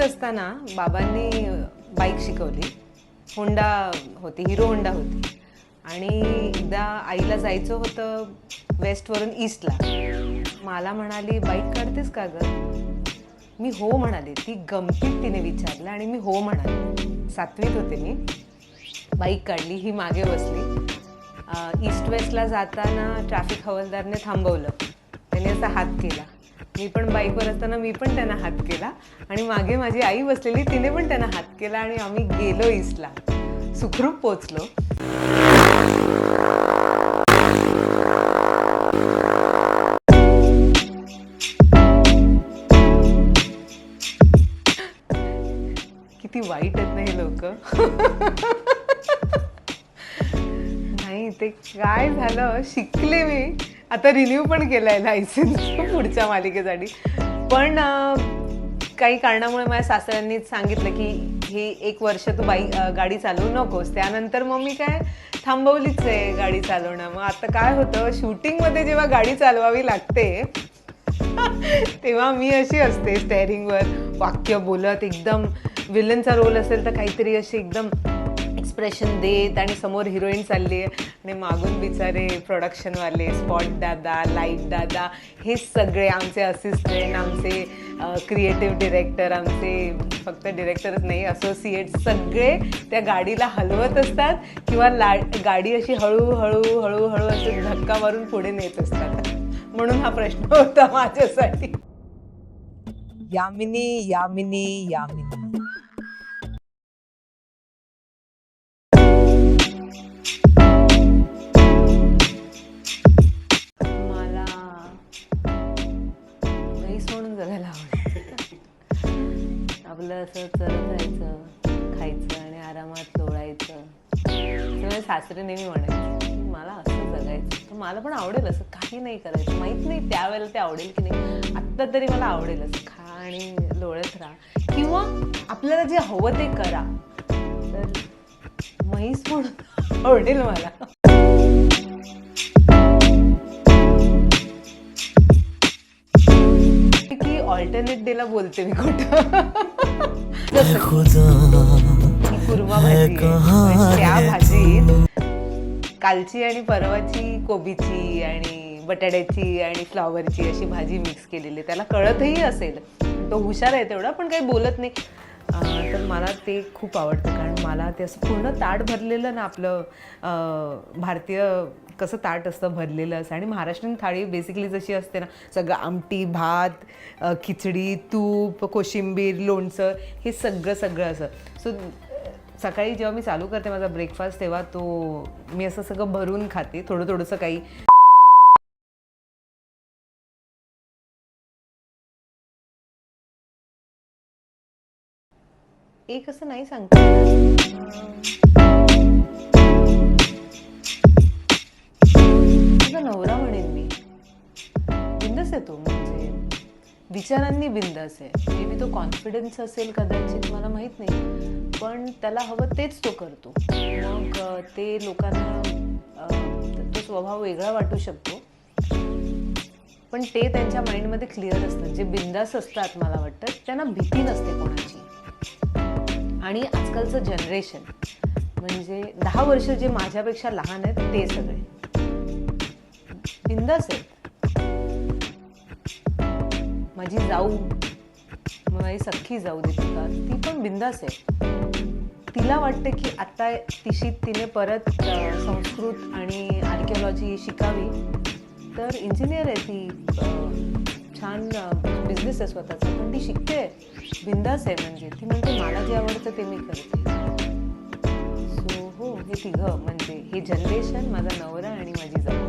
असताना बाबांनी बाईक शिकवली. होंडा होती हिरो होंडा होती. आणि एकदा आईला जायचं होतं वेस्टवरून ईस्टला. मला म्हणाली बाईक काढतेस का गं? मी हो म्हणाले. ती गमतीत तिने विचारलं आणि मी हो म्हणाले. सातवीत होते मी. बाईक काढली ही मागे बसली. ईस्ट वेस्टला जाताना ट्रॅफिक हवालदारने थांबवलं. त्याने असा हात केला. मी पण बाईकवर असताना मी पण त्यांना हात केला आणि मागे माझी आई बसलेली तिने पण त्यांना हात केला आणि आम्ही गेलो इसला सुखरूप पोचलो किती वाईट आहेत ना हे लोक. नाही ते काय झालं? शिकले मी. आता रिन्यू पण केलाय लायसन्स पुढच्या मालिकेसाठी. पण काही कारणामुळे माझ्या सासऱ्यांनीच सांगितलं की हे एक वर्ष तू बाई गाडी चालवू नकोस. त्यानंतर मग मी काय थांबवलीच आहे गाडी चालवणं. मग आता काय होतं शूटिंगमध्ये जेव्हा गाडी चालवावी लागते तेव्हा मी अशी असते स्टेअरिंगवर वाक्य बोलत एकदम विलनचा रोल असेल तर काहीतरी अशी एकदम एक्सप्रेशन देत आणि समोर हिरोईन चालली आहे आणि मागून बिचारे प्रोडक्शनवाले स्पॉट दादा लाइट दादा हे सगळे आमचे असिस्टंट आमचे क्रिएटिव्ह डिरेक्टर आमचे फक्त डिरेक्टरच नाही असोसिएट सगळे त्या गाडीला हलवत असतात किंवा ला गाडी अशी हळूहळू हळूहळू असे धक्का मारून पुढे नेत असतात. म्हणून हा प्रश्न होता माझ्यासाठी. यामिनी यामिनी यामिनी. आपलं असं चरत जायचं खायचं आणि आरामात लोळायचं. सासरे नेहमी म्हणायचे मला असं जगायचं तर मला पण आवडेल असं काही नाही करायचं. माहीत नाही त्यावेळेला ते आवडेल की नाही. आत्ता तरी मला आवडेल असं खा आणि लोळत राहा. किंवा आपल्याला जे हवं ते करा. तर म्हैस म्हणून आवडेल मला. ऑल्टरनेट डेला बोलते मी कुठं? कुर्मा भाजी. पण त्या भाजीत कालची आणि परवाची कोबीची आणि बटाट्याची आणि फ्लॉवरची अशी भाजी मिक्स केलेली. त्याला कळतही असेल तो हुशार आहे तेवढा पण काही बोलत नाही तर मला ते खूप आवडतं कारण मला ते असं पूर्ण ताट भरलेलं ना आपलं भारतीय कसं ताट असतं भरलेलं असं. आणि महाराष्ट्रीयन थाळी बेसिकली जशी असते ना सगळं आमटी भात खिचडी तूप कोशिंबीर लोणचं हे सगळं सगळं असं. सो सकाळी जेव्हा मी चालू करते माझा ब्रेकफास्ट तेव्हा तो मी असं सगळं भरून खाते. थोडं थोडंसं काही एक असं नाही सांगता विचारांनी बिंदास आहे मे बी तो कॉन्फिडन्स असेल कदाचित मला माहीत नाही. पण त्याला हवं तेच तो करतो. मग ते लोकांना तो स्वभाव वेगळा वाटू शकतो. पण ते त्यांच्या माइंडमध्ये क्लिअर असतात. जे बिंदास असतात मला वाटतं त्यांना भीती नसते कोणाची. आणि आजकालचं जनरेशन म्हणजे दहा वर्ष जे माझ्यापेक्षा लहान आहेत ते सगळे. बिंदास आहेत. माझी जाऊ. माझी सख्खी जाऊ दीपिका ती पण बिंदास आहे. तिला वाटतं की आता तिशी तिने परत संस्कृत आणि आर्किओलॉजी शिकावी. तर इंजिनियर आहे ती. छान बिझनेस आहे स्वतःचा. पण ती शिकते. बिंदास आहे म्हणजे. ती म्हणते मला जे आवडतं ते मी करते. सो हो हे तिघं म्हणजे. हे जनरेशन माझा नवरा आणि माझी जाऊ.